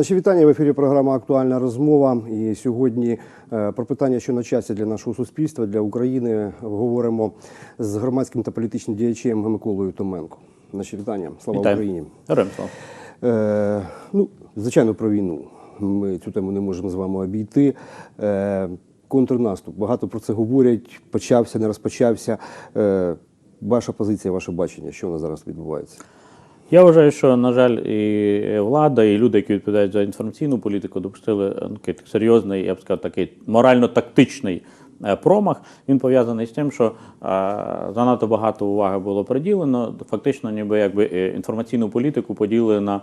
Наші вітання в ефірі. Програма Актуальна розмова. І сьогодні е, про питання, що на часі для нашого суспільства, для України, говоримо з громадським та політичним діячем Миколою Томенко. Наші вітання. Слава Вітаю. Україні. Героям слава. Е, ну, звичайно, про війну. Ми цю тему не можемо з вами обійти. Е, контрнаступ. Багато про це говорять. Почався, не розпочався. Е, ваша позиція, ваше бачення, що у нас зараз відбувається? Я вважаю, що, на жаль, і влада, і люди, які відповідають за інформаційну політику, допустили ну, серйозний, я б сказав, такий морально-тактичний промах. Він пов'язаний з тим, що е, занадто багато уваги було приділено. Фактично, ніби якби е, інформаційну політику поділили на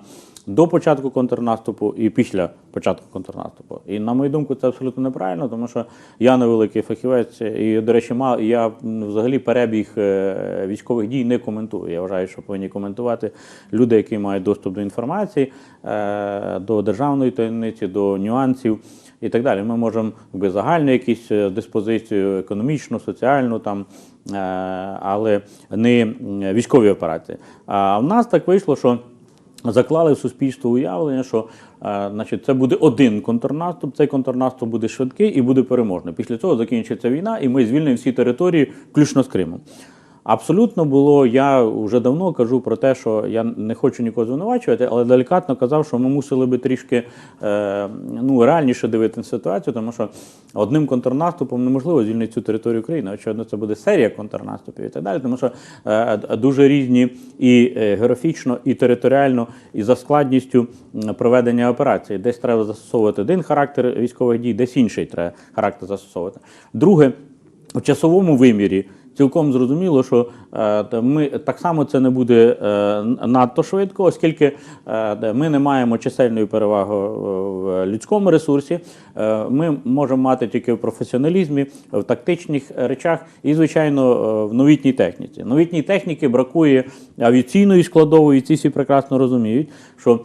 до початку контрнаступу і після початку контрнаступу. І на мою думку, це абсолютно неправильно, тому що я невеликий фахівець, і, до речі, я взагалі перебіг е, військових дій не коментую. Я вважаю, що повинні коментувати люди, які мають доступ до інформації, е, до державної таємниці, до нюансів. І так далі. Ми можемо якби, загальну якусь е, диспозицію, економічну, соціальну, там, е, але не військові операції. А в нас так вийшло, що заклали в суспільство уявлення, що е, значить, це буде один контрнаступ, цей контрнаступ буде швидкий і буде переможний. Після цього закінчиться війна, і ми звільнимо всі території, включно з Кримом. Абсолютно було, я вже давно кажу про те, що я не хочу нікого звинувачувати, але делікатно казав, що ми мусили би трішки е, ну, реальніше дивитися на ситуацію, тому що одним контрнаступом неможливо звільнити цю територію України. Очевидно, це буде серія контрнаступів і так далі, тому що е, дуже різні і е, географічно, і територіально, і за складністю проведення операції. Десь треба застосовувати один характер військових дій, десь інший треба характер застосовувати. Друге, в часовому вимірі цілком зрозуміло, що е, ми так само це не буде е, надто швидко, оскільки е, ми не маємо чисельної переваги в людському ресурсі. Ми можемо мати тільки в професіоналізмі, в тактичних речах і, звичайно, в новітній техніці. Новітній техніки бракує авіаційної складової, ці всі прекрасно розуміють, що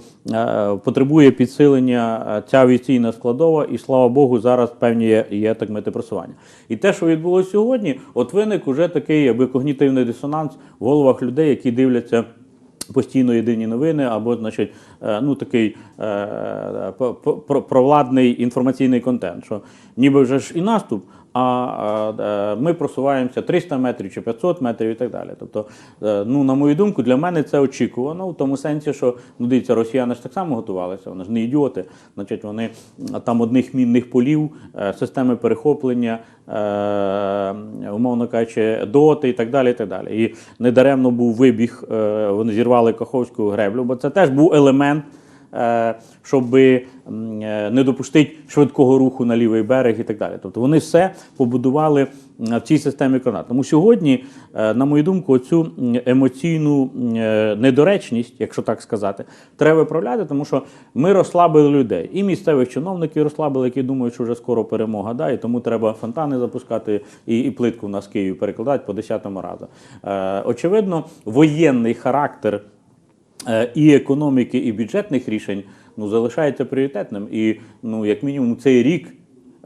потребує підсилення ця авіаційна складова, і слава Богу, зараз певні є, так мати просування. І те, що відбулося сьогодні, от виник уже такий якби когнітивний дисонанс в головах людей, які дивляться. Постійно єдині новини, або, значить, е, ну такий е, про- провладний інформаційний контент, що ніби вже ж і наступ, а е, ми просуваємося 300 метрів чи 500 метрів і так далі. Тобто, е, ну, на мою думку, для мене це очікувано в тому сенсі, що ну дивіться, росіяни ж так само готувалися, вони ж не ідіоти. Значить, вони там одних мінних полів, е, системи перехоплення, е, умовно кажучи, доти і так далі. І так далі. І недаремно був вибіг, е, вони зірвали Каховську греблю, бо це теж був елемент е, щоб е, не допустити швидкого руху на лівий берег і так далі. Тобто вони все побудували в цій системі координат. Тому сьогодні, е, на мою думку, цю емоційну е, недоречність, якщо так сказати, треба виправляти, тому що ми розслабили людей. І місцевих чиновників розслабили, які думають, що вже скоро перемога, да, і тому треба фонтани запускати і, і плитку в нас в Києві перекладати по десятому разу. Е, очевидно, воєнний характер е, і економіки, і бюджетних рішень ну, залишається пріоритетним. І, ну, як мінімум, цей рік.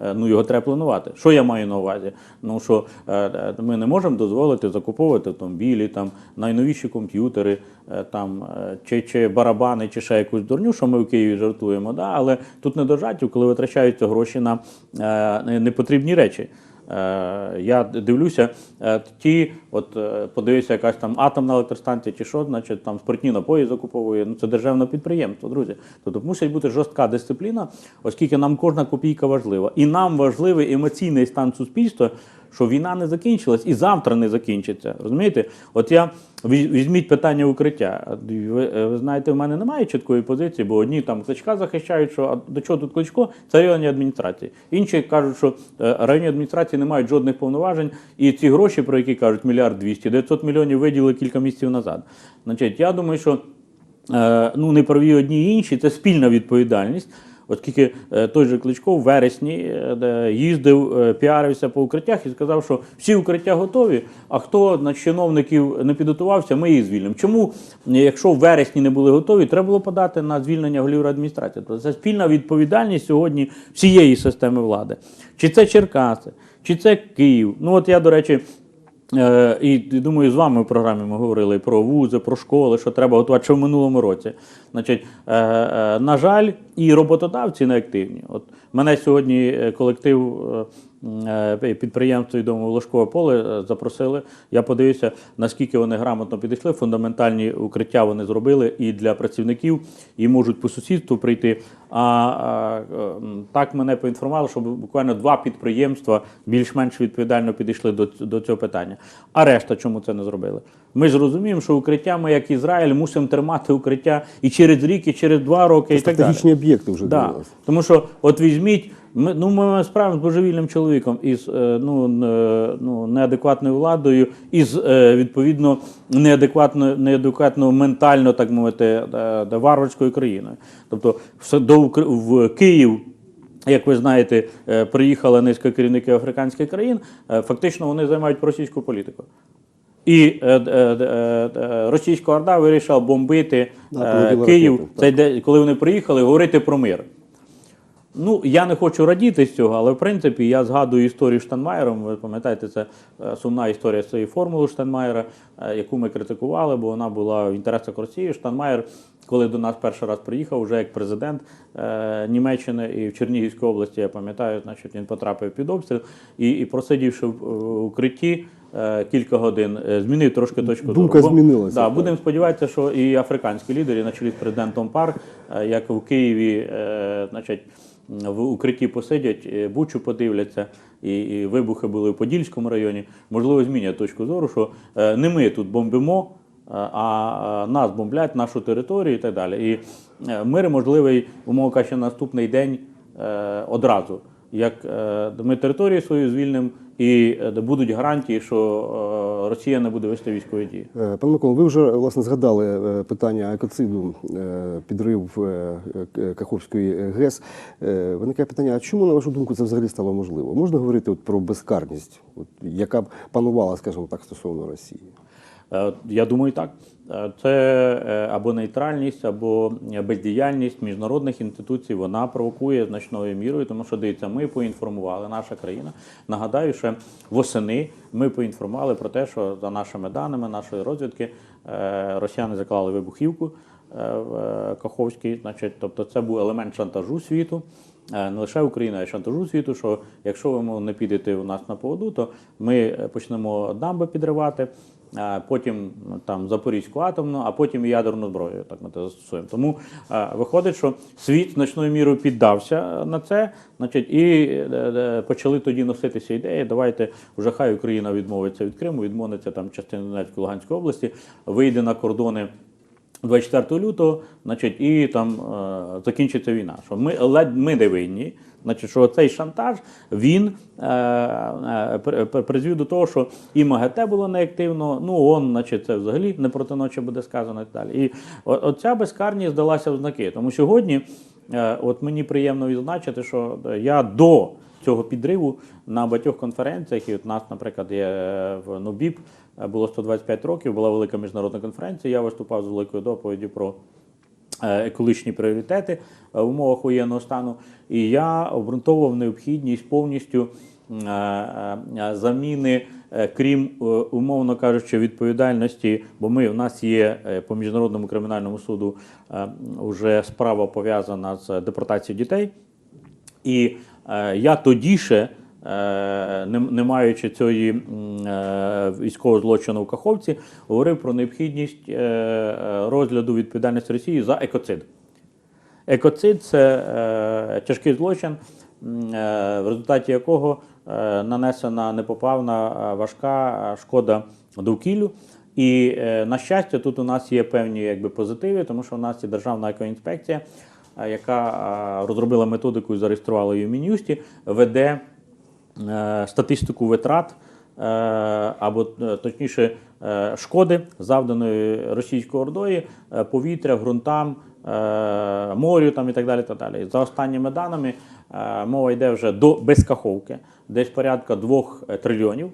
е, Ну, його треба планувати. Що я маю на увазі? Ну що е, е, ми не можемо дозволити закуповувати автомобілі, там найновіші комп'ютери, е, там е, чи, чи барабани, чи ще якусь дурню, що ми в Києві жартуємо. Да? Але тут не до жартів, коли витрачаються гроші на е, непотрібні речі. Е, Я дивлюся, е, ті, от е, подивився, якась там атомна електростанція чи що, значить там спиртні напої закуповує. Ну це державне підприємство, друзі. Тобто мусить бути жорстка дисципліна, оскільки нам кожна копійка важлива. І нам важливий емоційний стан суспільства, що війна не закінчилась і завтра не закінчиться. Розумієте? От я візьміть питання укриття. Ви, е, ви знаєте, в мене немає чіткої позиції, бо одні там кличка захищають, що а до чого тут кличко? Це районні адміністрації. Інші кажуть, що е, районні адміністрації не мають жодних повноважень, і ці гроші, про які кажуть мільярд двісті, 900 мільйонів виділили кілька місяців назад. Значить, я думаю, що е, ну не праві одні і інші, це спільна відповідальність. Оскільки е, той же Кличко в вересні е, їздив, е, піарився по укриттях і сказав, що всі укриття готові, а хто на чиновників не підготувався, ми їх звільнимо. Чому, якщо в вересні не були готові, треба було подати на звільнення голів адміністрації? Тобто це спільна відповідальність сьогодні всієї системи влади. Чи це Черкаси, чи це Київ. Ну от я, до речі, І і, думаю, з вами в програмі ми говорили про вузи, про школи, що треба готувати що в минулому році. Значить, е, е, на жаль, і роботодавці не активні. От мене сьогодні е, колектив е, е, підприємства Ложкове поле е, запросили. Я подивився, наскільки вони грамотно підійшли. Фундаментальні укриття вони зробили і для працівників, і можуть по сусідству прийти. А, а е, так мене поінформували, що буквально два підприємства більш-менш відповідально підійшли до, до цього питання. А решта чому це не зробили? Ми ж розуміємо, що укриття, ми як Ізраїль, мусимо тримати укриття і через рік, і через два роки, і так. Стратегічні об'єкти вже Да. Тому що от візьміть, ми, ну, ми маємо справу з божевільним чоловіком із е, ну, е, ну, неадекватною владою, із е, відповідно неадекватною, неадекватною ментально, так мовити, варварською країною. Тобто все до в Київ. Як ви знаєте, приїхала низка керівників африканських країн, фактично вони займають російську політику. І е, е, е, е, російська орда вирішила бомбити Да, Київ, ракети, так. цей де, коли вони приїхали, говорити про мир. Ну, я не хочу радіти з цього, але в принципі я згадую історію Штанмаєром. Ви пам'ятаєте, це е, сумна історія з цієї формули Штанмаєра, е, яку ми критикували, бо вона була в інтересах Росії. Штанмаєр, коли до нас перший раз приїхав, вже як президент е, Німеччини і в Чернігівській області, я пам'ятаю, значить він потрапив під обстріл і, і просидівши в в укритті. е, Кілька годин е, змінив трошки точку Думка зору. Бо- змінилася, Да, будемо сподіватися, що і африканські лідери, на чолі з президентом Пар, е, як в Києві, е, значить, в укритті посидять, е, бучу подивляться, і, вибухи були в Подільському районі. Можливо, змінять точку зору, що е, не ми тут бомбимо, е, а нас бомблять, нашу територію і так далі. І мир можливий, умовно кажучи, наступний день одразу. Як е, ми територію свою звільнимо, і е, будуть гарантії, що е, Росія не буде вести військові дії. Пане Микола, ви вже власне згадали питання екоциду, підрив Каховської ГЕС. Виникає питання: а чому, на вашу думку, це взагалі стало можливо? Можна говорити от про безкарність, от, яка панувала, скажімо так, стосовно Росії? Е, Я думаю, так. Е, Це е, або нейтральність, або бездіяльність міжнародних інституцій. Вона провокує значною мірою, тому що дивіться, ми поінформували, наша країна. Нагадаю, що восени ми поінформували про те, що за нашими даними нашої розвідки росіяни заклали вибухівку в Каховській. Значить, тобто це був елемент шантажу світу. Не лише Україна, а й шантажу світу, що якщо ви не підете у нас на поводу, то ми почнемо дамби підривати, потім ну, там Запорізьку атомну, а потім ядерну зброю. Так ми це застосуємо. Тому е, виходить, що світ значною мірою піддався на це, значить, і е, е, почали тоді носитися ідеї. Давайте вже хай Україна відмовиться від Криму, відмовиться там частини Донецької Луганської області, вийде на кордони. 24 лютого, значить, і там е, закінчиться війна. Що ми ледь ми не винні. Значить, що цей шантаж він е, е, при- при- призвів до того, що і МАГАТЕ було неактивно, ну ООН, значить, це взагалі не проти ночі буде сказано і далі. І оця безкарність здалася в знаки. Тому сьогодні, е, от мені приємно відзначити, що я до цього підриву на багатьох конференціях, і от нас, наприклад, є е, в НОБІП, е, було 125 років, була велика міжнародна конференція. Я виступав з великою доповіддю про е, екологічні пріоритети е, в умовах воєнного стану. І я обґрунтовував необхідність повністю е, заміни, крім умовно кажучи, відповідальності, бо ми в нас є по міжнародному кримінальному суду вже справа пов'язана з депортацією дітей. І я тоді ще, не, не маючи цієї е, військового злочину в Каховці, говорив про необхідність е, е, розгляду відповідальності Росії за екоцид. Екоцид це е, тяжкий злочин, е, в результаті якого е, нанесена непоправна е, важка е, шкода довкіллю. І е, на щастя, тут у нас є певні якби, позитиви, тому що у нас є Державна екоінспекція, е, яка е, розробила методику і зареєструвала її в Мін'юсті, веде е, статистику витрат е, або е, точніше е, шкоди, завданої російською ордою, е, повітря, ґрунтам, е, морю там і так далі. Так далі. За останніми даними е, мова йде вже до безкаховки, десь порядка 2 трильйонів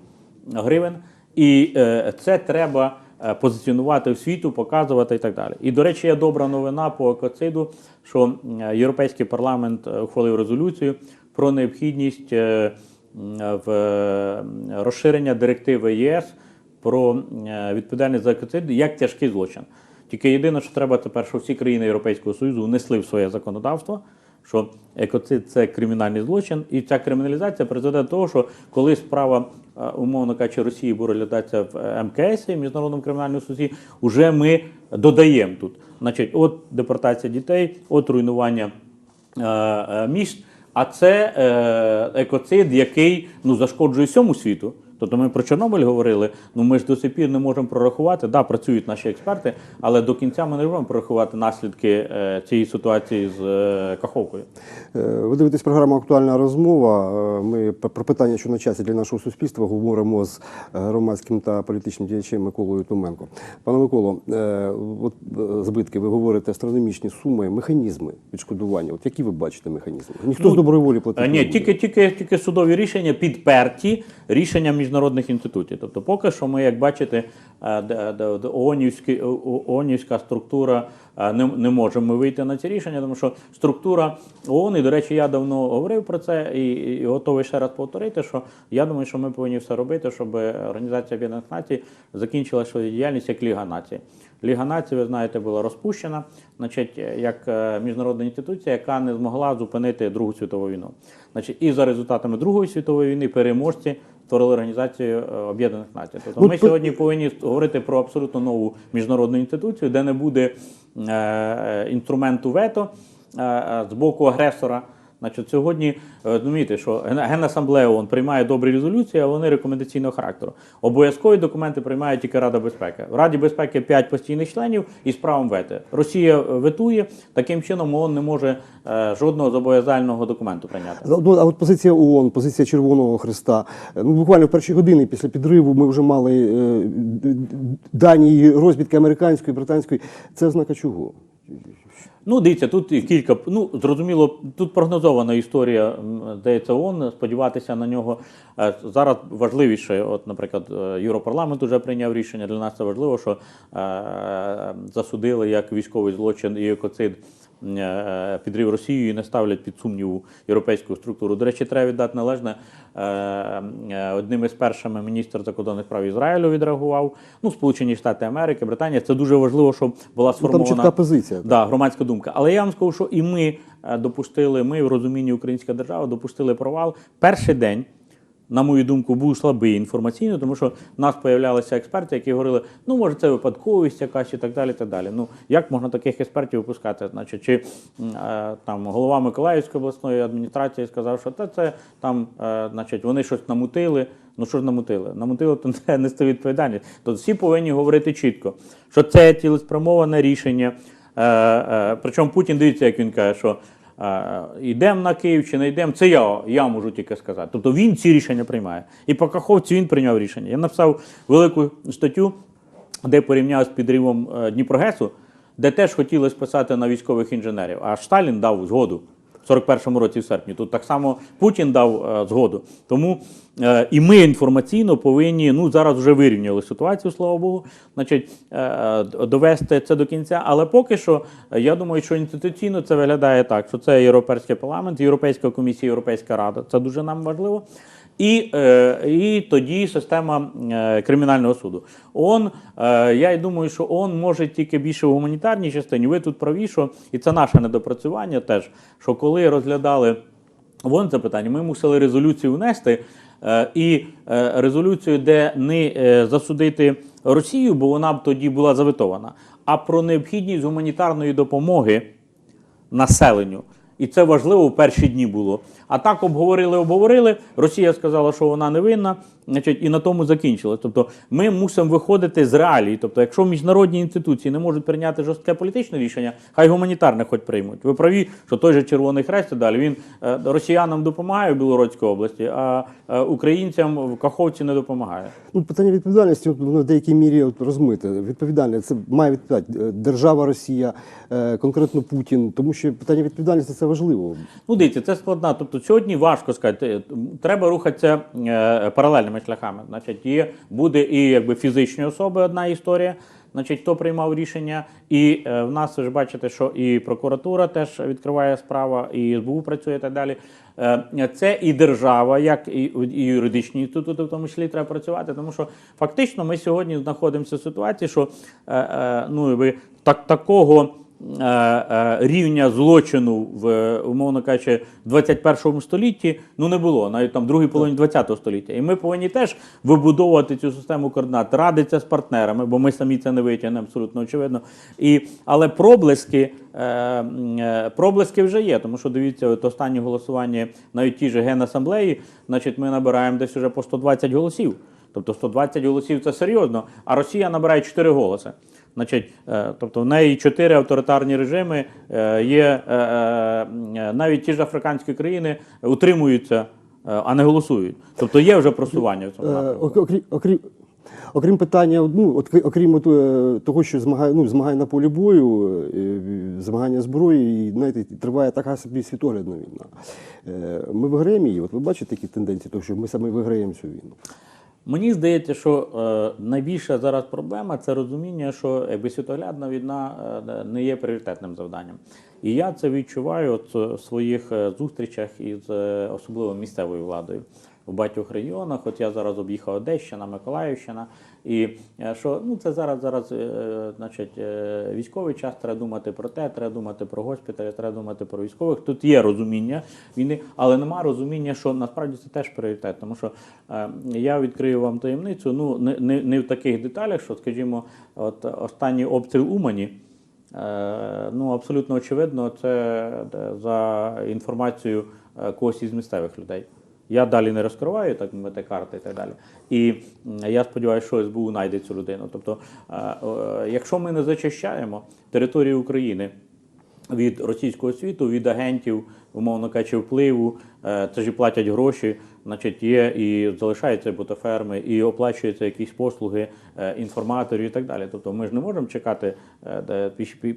гривень. І е, це треба е, позиціонувати в світу, показувати і так далі. І, до речі, є добра новина по екоциду, що е, Європейський парламент е, ухвалив резолюцію про необхідність е, в е, розширення директиви ЄС про е, відповідальність за екоцид як тяжкий злочин. Тільки єдине, що треба тепер, що всі країни Європейського Союзу внесли в своє законодавство, що екоцид це кримінальний злочин, і ця криміналізація призведе до того, що коли справа, е, умовно кажучи, Росії буде розглядатися в МКС, Міжнародному кримінальному суді, вже ми додаємо тут. Значить, от депортація дітей, от руйнування міст. А це е, екоцид, який ну, зашкоджує всьому світу. Тобто ми про Чорнобиль говорили, ну ми ж до сих пір не можемо прорахувати. Да, працюють наші експерти, але до кінця ми не можемо прорахувати наслідки е, цієї ситуації з е, Каховкою. Е, Ви дивитесь програму Актуальна розмова. Ми про питання, що на часі для нашого суспільства, говоримо з громадським та політичним діячем Миколою Томенко. Пане Миколо, от збитки, ви говорите астрономічні суми, механізми відшкодування. От які ви бачите механізми? Ніхто з доброї волі платити Е, Ні, тільки, тільки, тільки судові рішення підперті рішення міжнародних інститутів. Тобто, поки що ми, як бачите, е, ООНівські- ООНівська структура е, не, не можемо вийти на ці рішення, тому що структура ООН, і, до речі, я давно говорив про це і, і готовий ще раз повторити, що я думаю, що ми повинні все робити, щоб Організація Об'єднаних Націй закінчила свою діяльність як Ліга націй. Ліга націй, ви знаєте, була розпущена, значить, як е, міжнародна інституція, яка не змогла зупинити Другу світову війну. Значить, і за результатами Другої світової війни переможці створили організацію е, Об'єднаних Націй. Тобто ми сьогодні повинні говорити про абсолютно нову міжнародну інституцію, де не буде е, е, інструменту вето з боку агресора. Значить, сьогодні е, розумієте, що Ген- Генасамблея ООН приймає добрі резолюції, а вони рекомендаційного характеру. Обов'язкові документи приймає тільки Рада безпеки. В Раді безпеки 5 постійних членів із правом вето. Росія е, ветує, таким чином ООН не може е, жодного зобов'язального документу прийняти. Ну, а от позиція ООН, позиція Червоного Христа. Ну, буквально в перші години після підриву ми вже мали дані розвідки американської, британської. Це ознака чого? Ну, дивіться, тут кілька. Ну, зрозуміло, тут прогнозована історія, здається, ООН, сподіватися на нього. Е, Зараз важливіше, от, наприклад, е, Європарламент вже прийняв рішення. Для нас це важливо, що е, засудили як військовий злочин і екоцид підрив Росії і не ставлять під сумніву європейську структуру. До речі, треба віддати належне. е, е, Одним із першими міністр закордонних справ Ізраїлю відреагував. Ну, Сполучені Штати Америки, Британія. Це дуже важливо, щоб була Ну, там сформована чітка позиція. Да, громадська думка. Але я вам скажу, що і ми е, допустили, ми в розумінні українська держава допустили провал. Перший день, на мою думку, був слабий інформаційно, тому що в нас появлялися експерти, які говорили, ну може це випадковість якась і так далі. так далі. Ну як можна таких експертів випускати? Значить, чи е, там голова Миколаївської обласної адміністрації сказав, що та це там, е, значить, вони щось намутили. Ну що ж намутили? Намутили, то не нести відповідальність. Тобто всі повинні говорити чітко, що це цілеспрямоване рішення. Е, е, причому Путін дивіться, як він каже, що йдемо на Київ чи не йдемо, це я, я можу тільки сказати. Тобто він ці рішення приймає. І по Каховці він прийняв рішення. Я написав велику статтю, де порівняв з підривом е, Дніпрогесу, де теж хотіли списати на військових інженерів. А Сталін дав згоду. В 41-му році в серпні. Тут так само Путін дав е, згоду. Тому е, і ми інформаційно повинні, ну зараз вже вирівняли ситуацію, слава Богу, значить, е, довести це до кінця. Але поки що, я думаю, що інституційно це виглядає так, що це Європейський парламент, Європейська комісія, Європейська рада. Це дуже нам важливо. І, е, і тоді система е, кримінального суду. ООН, е, я й думаю, що ООН може тільки більше в гуманітарній частині. Ви тут праві, що і це наше недопрацювання теж, що коли розглядали вон це питання, ми мусили резолюцію внести. І резолюцію, де не засудити Росію, бо вона б тоді була заветована, а про необхідність гуманітарної допомоги населенню. І це важливо в перші дні було. А так обговорили, обговорили. Росія сказала, що вона не винна, значить, і на тому закінчилось. Тобто ми мусимо виходити з реалій. Тобто, якщо міжнародні інституції не можуть прийняти жорстке політичне рішення, хай гуманітарне хоч приймуть. Ви праві, що той же Червоний Хрест і далі він е, росіянам допомагає в Білоруській області, а е, українцям в Каховці не допомагає. Ну, питання відповідальності воно в деякій мірі от, розмите. Відповідальне це має відповідати е, держава Росія, конкретно Путін, тому що питання відповідальності це важливо. Ну, дивіться, це складна. Тобто сьогодні важко сказати. Треба рухатися е, паралельними шляхами. Значить, є буде і якби фізичні особи одна історія. значить, хто приймав рішення. І е, в нас ви ж бачите, що і прокуратура теж відкриває справа, і СБУ працює і так далі. Е, Це і держава, як і, і юридичні інститути, в тому числі треба працювати. Тому що фактично ми сьогодні знаходимося в ситуації, що е, е, ну, якби, так, такого. Е, е, Рівня злочину в умовно кажучи, в 21 столітті ну не було, навіть там в другій половині 20 століття. І ми повинні теж вибудовувати цю систему координат, радитися з партнерами, бо ми самі це не витягнемо, абсолютно очевидно. І, але проблиски, е, проблиски вже є, тому що дивіться, от останнє голосування навіть ті ж генасамблеї, значить, ми набираємо десь вже по 120 голосів. Тобто 120 голосів це серйозно, а Росія набирає 4 голоси. Значить, е, тобто в неї чотири авторитарні режими е, є е, навіть ті ж африканські країни утримуються, а не голосують. Тобто є вже просування в цьому напрямку. Окрім, окрім, окрім питання, ну, окрім того, що змагає, ну, змагає на полі бою, змагання зброї, і знаєте, триває така собі світоглядна війна. Ми виграємо її. От ви бачите такі тенденції, того, що ми саме виграємо цю війну. Мені здається, що е, найбільша зараз проблема це розуміння, що безсвітоглядна світоглядна війна е, не є пріоритетним завданням. І я це відчуваю от в своїх е, зустрічах із е, особливо місцевою владою в багатьох регіонах. От я зараз об'їхав Одещина, Миколаївщина, і е, що ну це зараз зараз, е, значить, е, військовий час треба думати про те, треба думати про госпіталі, треба думати про військових. Тут є розуміння війни, але нема розуміння, що насправді це теж пріоритет. Тому що я відкрию вам таємницю. Ну не, не, не в таких деталях, що, скажімо, от останній обстріл Умані. Ну, абсолютно очевидно, це за інформацією когось із місцевих людей. Я далі не розкриваю так карти і так далі. І я сподіваюся, що СБУ знайде цю людину. Тобто, е, е, якщо ми не зачищаємо територію України від російського світу, від агентів, умовно кажучи, впливу, е, це ж платять гроші, значить, є і залишаються бутаферми, і оплачуються якісь послуги інформаторів і так далі. Тобто ми ж не можемо чекати е,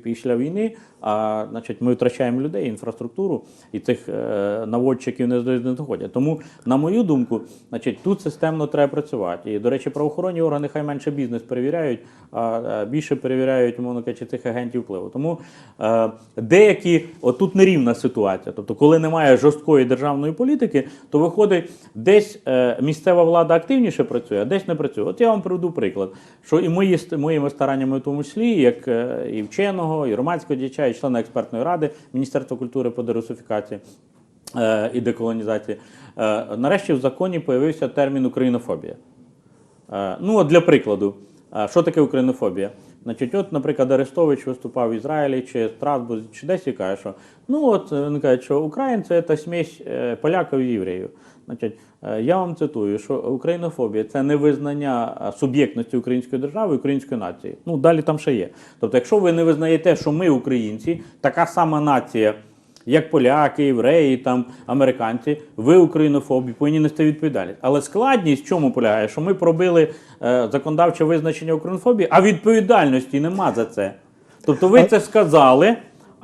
після війни, а значить, ми втрачаємо людей, інфраструктуру, і цих е, наводчиків не, доходять. Тому, на мою думку, значить, тут системно треба працювати. І, до речі, правоохоронні органи хай менше бізнес перевіряють, а е, більше перевіряють, умовно кажучи, цих агентів впливу. Тому е, деякі, отут нерівна ситуація. Тобто, коли немає жорсткої державної політики, то виходить, десь е, місцева влада активніше працює, а десь не працює. От я вам приведу приклад, що і мої, моїми стараннями, в тому числі, як е, і вченого, і громадського діяча, і члена експертної ради Міністерства культури по дерусифікації е, і деколонізації, е, нарешті в законі появився термін українофобія. Ну, от для прикладу, що таке українофобія? Значить, от, наприклад, Арестович виступав в Ізраїлі чи Страсбурзі, чи десь і каже, що ну от він каже, що українці це смесь поляків і євреїв. Значить, е, я вам цитую, що українофобія це невизнання суб'єктності української держави, української нації. Ну далі там ще є. Тобто, якщо ви не визнаєте, що ми українці, така сама нація як поляки, євреї, там американці, ви українофобі повинні нести відповідальність. Але складність в чому полягає, що ми пробили е, законодавче визначення українофобії, а відповідальності нема за це. Тобто ви це сказали.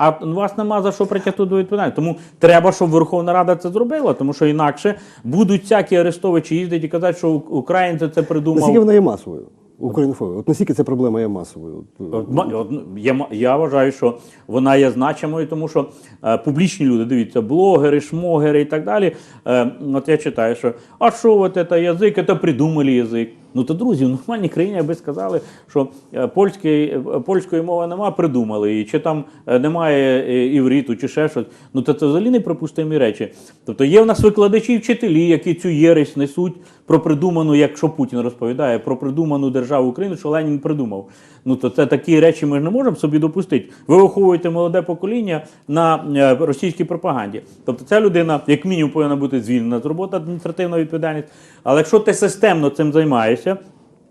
А у вас нема за що притягти до відповідальності. Тому треба, щоб Верховна Рада це зробила, тому що інакше будуть всякі арестовичі їздити і казати, що українці це придумав. Наскільки вона є масовою? Українофобія. От наскільки ця проблема є масовою? Ну, Я, я вважаю, що вона є значимою, тому що е, публічні люди, дивіться, блогери, шмогери і так далі. Е, от я читаю, що а що от це язик, це придумали язик. Ну то друзі, в нормальній країні аби сказали, що е, польської, е, польської мови нема, придумали її, чи там е, немає івріту, чи ще щось. Ну то це взагалі неприпустимі речі. Тобто є в нас викладачі і вчителі, які цю єресь несуть про придуману, якщо Путін розповідає, про придуману державу Україну, що Ленін придумав. Ну то це такі речі ми ж не можемо собі допустити. Ви виховуєте молоде покоління на е, російській пропаганді. Тобто ця людина, як мінімум, повинна бути звільнена з роботи адміністративна відповідальність. Але якщо ти системно цим займаєшся.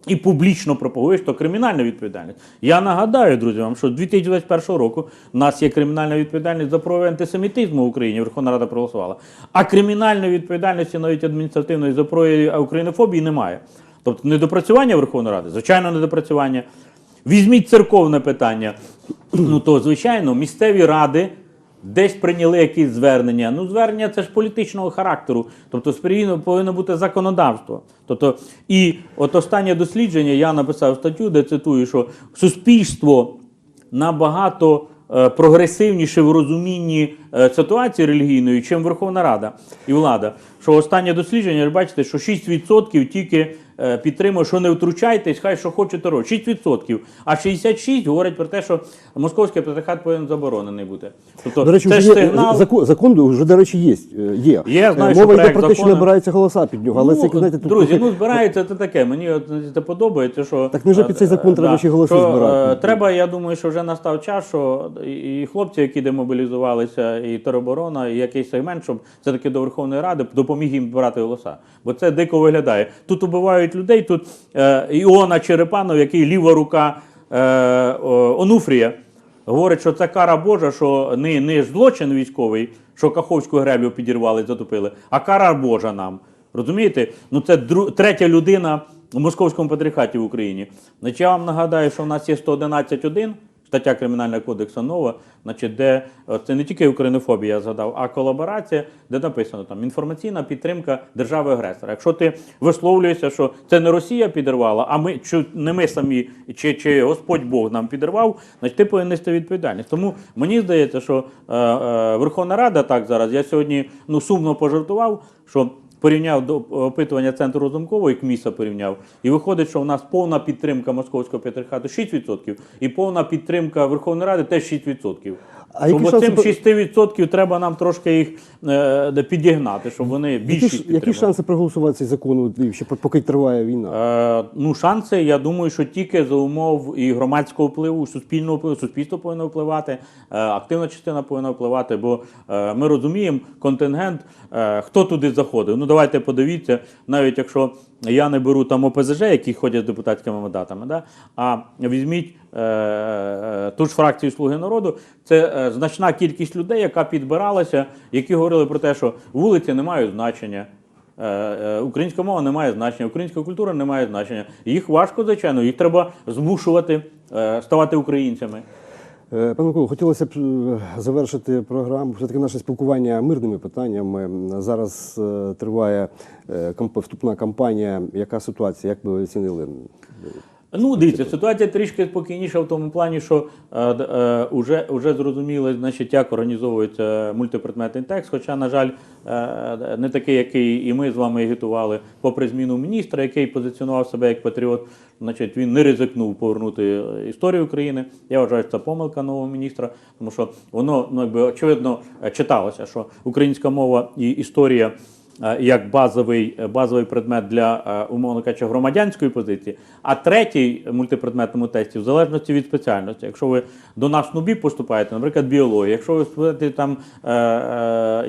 І публічно пропагуєш, то кримінальна відповідальність. Я нагадаю, друзі, вам, що з 2021 року в нас є кримінальна відповідальність за прояви антисемітизму в Україні. Верховна Рада проголосувала. А кримінальної відповідальності, навіть адміністративної за прояви українофобії, немає. Тобто недопрацювання Верховної Ради, звичайно, недопрацювання. Візьміть церковне питання. Ну то, звичайно, місцеві ради Десь прийняли якісь звернення. Ну, звернення це ж політичного характеру. Тобто сприяно повинно бути законодавство. Тобто, і от останнє дослідження я написав статтю, де цитую, що суспільство набагато е, прогресивніше в розумінні е, ситуації релігійної, чим Верховна Рада і влада. Що останнє дослідження, бачите, що 6% тільки підтримує, що не втручайтесь, хай що хочете робити. 6%. А 66% говорять про те, що московський патріархат повинен заборонений бути. Тобто До речі, це вже ж є, сигнал. закон, закон вже, до речі, є. е, є. Є, знаю, Е, що Мова йде про те, що набираються голоса під нього, але Ну, це, знаєте, тут друзі, трохи- ну збирається це таке. Мені от це подобається, що Так невже під цей закон е, треба ще голоси що, збирати? е, Треба, я думаю, що вже настав час, що і хлопці, які демобілізувалися, і тероборона, і якийсь сегмент, щоб все таки до Верховної Ради допоміг їм збирати голоса. Бо це дико виглядає. Тут убивають людей. Тут е, Іона Черепанов, який ліва рука е, Онуфрія. Говорить, що це кара Божа, що не, не злочин військовий, що Каховську греблю підірвали, затопили, а кара Божа нам. Розумієте? Ну це дру, третя людина у московському патріархаті в Україні. Значить, я вам нагадаю, що в нас є 111.1, стаття Кримінального кодексу нова, значить, де е, це не тільки українофобія, я згадав, а колаборація, де написано там інформаційна підтримка держави-агресора. Якщо ти висловлюєшся, що це не Росія підірвала, а ми чи не ми самі, чи, чи Господь Бог нам підірвав, значить ти повинен нести відповідальність. Тому мені здається, що е, е, Верховна Рада так зараз. Я сьогодні ну сумно пожартував, що. Порівняв до опитування центру Розумкової, КМІСа порівняв, і виходить, що в нас повна підтримка московського патріархату 6%, і повна підтримка Верховної Ради теж 6%. А Тому які шанси цим по- 6% треба нам трошки їх е, підігнати, щоб вони які, більшість які шанси проголосувати цей закон, ще поки триває війна? Е, ну, шанси, я думаю, що тільки за умов і громадського впливу, і суспільного впливу, суспільство повинно впливати, е, активна частина повинна впливати, бо е, ми розуміємо контингент, е, хто туди заходив. Ну, давайте подивіться, навіть якщо я не беру там ОПЗЖ, які ходять з депутатськими мандатами, да? а візьміть е, е, ту ж фракцію Слуги народу, це е, значна кількість людей, яка підбиралася, які говорили про те, що вулиці не мають значення. Е, е, Українська мова не має значення, українська культура не має значення. Їх важко, звичайно, їх треба змушувати е, ставати українцями. Е, Пане Миколу, хотілося б е, завершити програму. Все-таки наше спілкування мирними питаннями. Зараз е, триває вступна кампанія. Яка ситуація? Як би ви оцінили? Ну, дивіться, ситуація трішки спокійніша в тому плані, що е, д- е, уже, уже зрозуміло, значить, як організовується мультипредметний текст. Хоча, на жаль, е, не такий, який і ми з вами агітували, попри зміну міністра, який позиціонував себе як патріот, значить, він не ризикнув повернути е, історію України. Я вважаю, що це помилка нового міністра, тому що воно ну, якби, очевидно е, читалося, що українська мова і історія. Е, Як базовий, е, базовий предмет для, е, умовно кажучи, громадянської позиції, а третій мультипредметному тесті в залежності від спеціальності. Якщо ви до нас НУБІ поступаєте, наприклад, біологія, якщо ви вступаєте там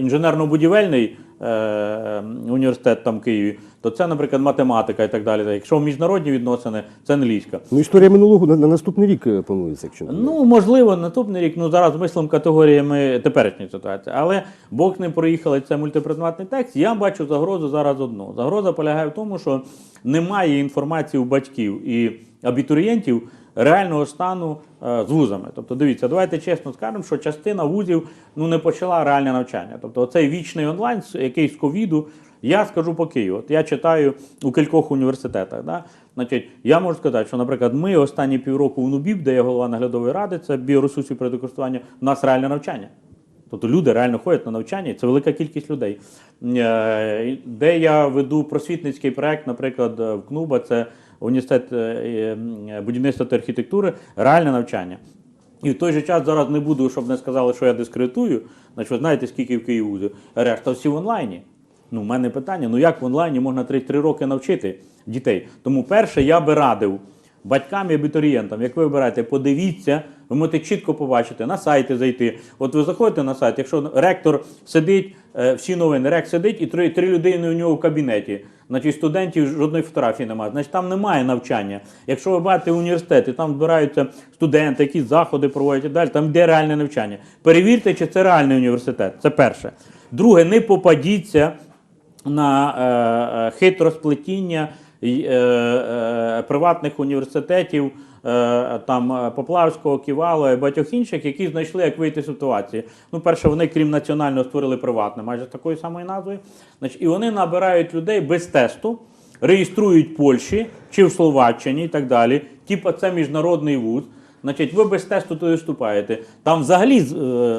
інженерно-будівельний е, університет там Києві, то це, наприклад, математика і так далі. Якщо міжнародні відносини, це англійська. Ну, історія минулого на, на наступний рік е, планується, якщо не Ну, можливо, наступний рік, ну зараз мислимо категоріями теперішньої ситуації. Але Бог не проїхали це мультипредметний текст. Я бачу загрозу зараз одну. Загроза полягає в тому, що немає інформації у батьків і абітурієнтів реального стану е, з вузами. Тобто, дивіться, давайте чесно скажемо, що частина вузів ну не почала реальне навчання. Тобто, цей вічний онлайн, який з ковіду. Я скажу по Києву. От я читаю у кількох університетах. Да? Значить, я можу сказати, що, наприклад, ми останні півроку в НУБІБ, де я голова наглядової ради, це біоресурсів природокористування, у нас реальне навчання. Тобто люди реально ходять на навчання, і це велика кількість людей. Е, Де я веду просвітницький проект, наприклад, в КНУБА, це університет е, е, будівництва та архітектури, реальне навчання. І в той же час зараз не буду, щоб не сказали, що я дискредитую. Значить, ви знаєте, скільки в Києві? Решта всі в онлайні. Ну, в мене питання: ну як в онлайні можна 33 роки навчити дітей? Тому перше, я би радив батькам і абітурієнтам, як ви вибираєте, подивіться, ви можете чітко побачити, на сайти зайти. От ви заходите на сайт, якщо ректор сидить, е, всі новини, рек сидить і три, три людини у нього в кабінеті. Значить, студентів жодної фотографії немає. Значить, там немає навчання. Якщо ви бачите університети, там збираються студенти, які заходи проводять і далі, там йде реальне навчання. Перевірте, чи це реальний університет. Це перше. Друге, не попадіться на е, е, хитросплетіння й, е, приватних університетів, там Поплавського, Ківала і багатьох інших, які знайшли, як вийти з ситуації. Ну, перше, вони, крім національного, створили приватне, майже такою самою назвою. Значить, і вони набирають людей без тесту реєструють в Польщі чи в Словаччині і так далі. Типа це міжнародний вуз. Значить, ви без тесту туди вступаєте. Там взагалі е,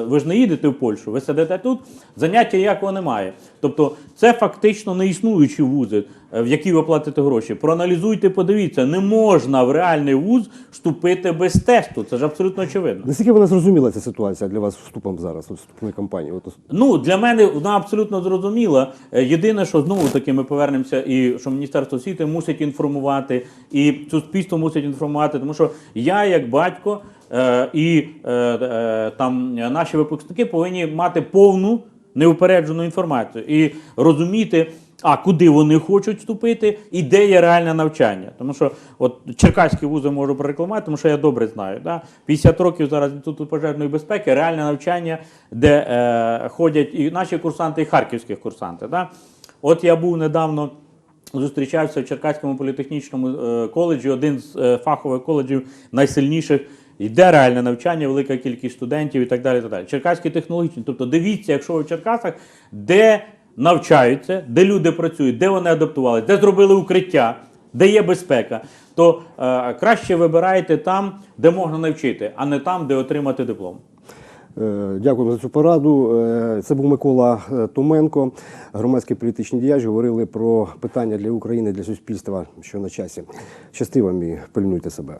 ви ж не їдете в Польщу, ви сидите тут, заняття ніякого немає. Тобто це фактично не існуючі вузи, в які ви платите гроші. Проаналізуйте, подивіться, не можна в реальний вуз вступити без тесту. Це ж абсолютно очевидно. Наскільки вона зрозуміла ця ситуація для вас вступом зараз, вступної кампанії? Ну, для мене вона абсолютно зрозуміла. Е, Єдине, що знову таки ми повернемося, і що Міністерство освіти мусить інформувати, і суспільство мусить інформувати, тому що я, як батько, е, і е, е, там наші випускники повинні мати повну неупереджену інформацію і розуміти. А куди вони хочуть вступити, і де є реальне навчання. Тому що от Черкаські вузи можу прорекламувати, тому що я добре знаю. Да? 50 років зараз Інституту пожежної безпеки, реальне навчання, де е, ходять і наші курсанти, і харківські курсанти. Да? От я був недавно. Зустрічався в Черкаському політехнічному е, коледжі, один з е, фахових коледжів найсильніших. Йде реальне навчання, велика кількість студентів і так далі. Так далі. Черкаський технологічний. Тобто дивіться, якщо ви в Черкасах, де навчаються, де люди працюють, де вони адаптувалися, де зробили укриття, де є безпека, то е, краще вибирайте там, де можна навчити, а не там, де отримати диплом. Е, Дякуємо за цю пораду. Е, Це був Микола е, Томенко, громадський політичний діяч. Говорили про питання для України, для суспільства, що на часі. Щасти вам і пильнуйте себе.